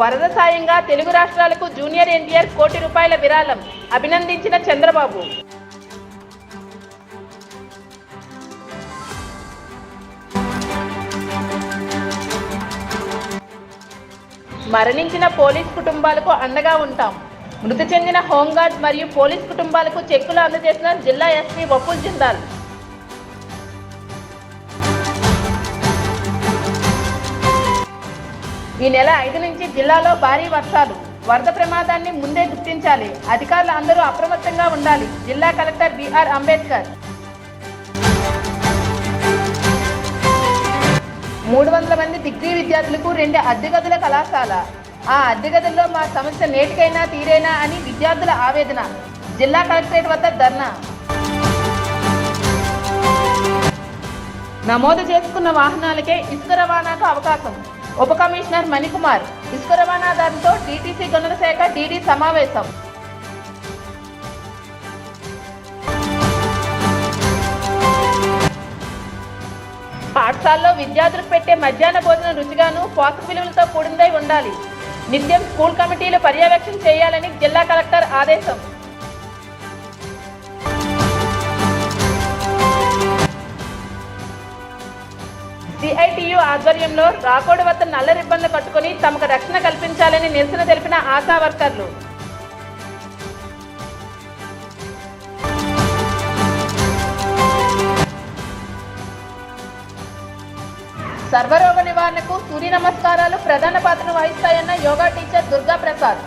వరద సాయంగా తెలుగు రాష్ట్రాలకు జూనియర్ ఎన్టీఆర్ కోటి రూపాయల విరాళం. అభినందించిన చంద్రబాబు. మరణించిన పోలీస్ కుటుంబాలకు అండగా ఉంటాం. మృతి చెందిన హోంగార్డ్ మరియు పోలీస్ కుటుంబాలకు చెక్కులు అందజేసిన జిల్లా ఎస్పీ వపుల్ జిందాల్. ఈ నెల ఐదు నుంచి జిల్లాలో భారీ వర్షాలు. వరద ప్రమాదాన్ని ముందే గుర్తించాలి. అధికారులు అందరూ అప్రమత్తంగా ఉండాలి. జిల్లా కలెక్టర్ బిఆర్ అంబేద్కర్. మూడు వందల మంది డిగ్రీ విద్యార్థులకు రెండు అద్దె గదుల కళాశాల. ఆ అద్దె గదుల్లో మా సమస్య నేటికైనా తీరేనా అని విద్యార్థుల ఆవేదన. జిల్లా కలెక్టరేట్ వద్ద ధర్నా. నమోదు చేసుకున్న వాహనాలకే ఇసుక రవాణాకు అవకాశం. ఉప కమిషనర్ మణికుమార్. ఇసుక రవాణాదారులతో డీటీసీ గనుల శాఖ డీడీ సమావేశం. పాఠశాలలో విద్యార్థులకు పెట్టే మధ్యాహ్న భోజనం రుచిగాను పోషక విలువలతో కూడిందై ఉండాలి. నిత్యం స్కూల్ కమిటీలు పర్యవేక్షణ చేయాలని జిల్లా కలెక్టర్ ఆదేశం. సిఐటియు ఆధ్వర్యంలో రాకోడి వద్ద నల్ల రిబ్బన్లు కట్టుకుని తమకు రక్షణ కల్పించాలని నిరసన తెలిపిన ఆశా వర్కర్లు. సర్వరోగ నివారణకు సూర్య నమస్కారాలు ప్రధాన పాత్ర వహిస్తాయన్న యోగా టీచర్ దుర్గా ప్రసాద్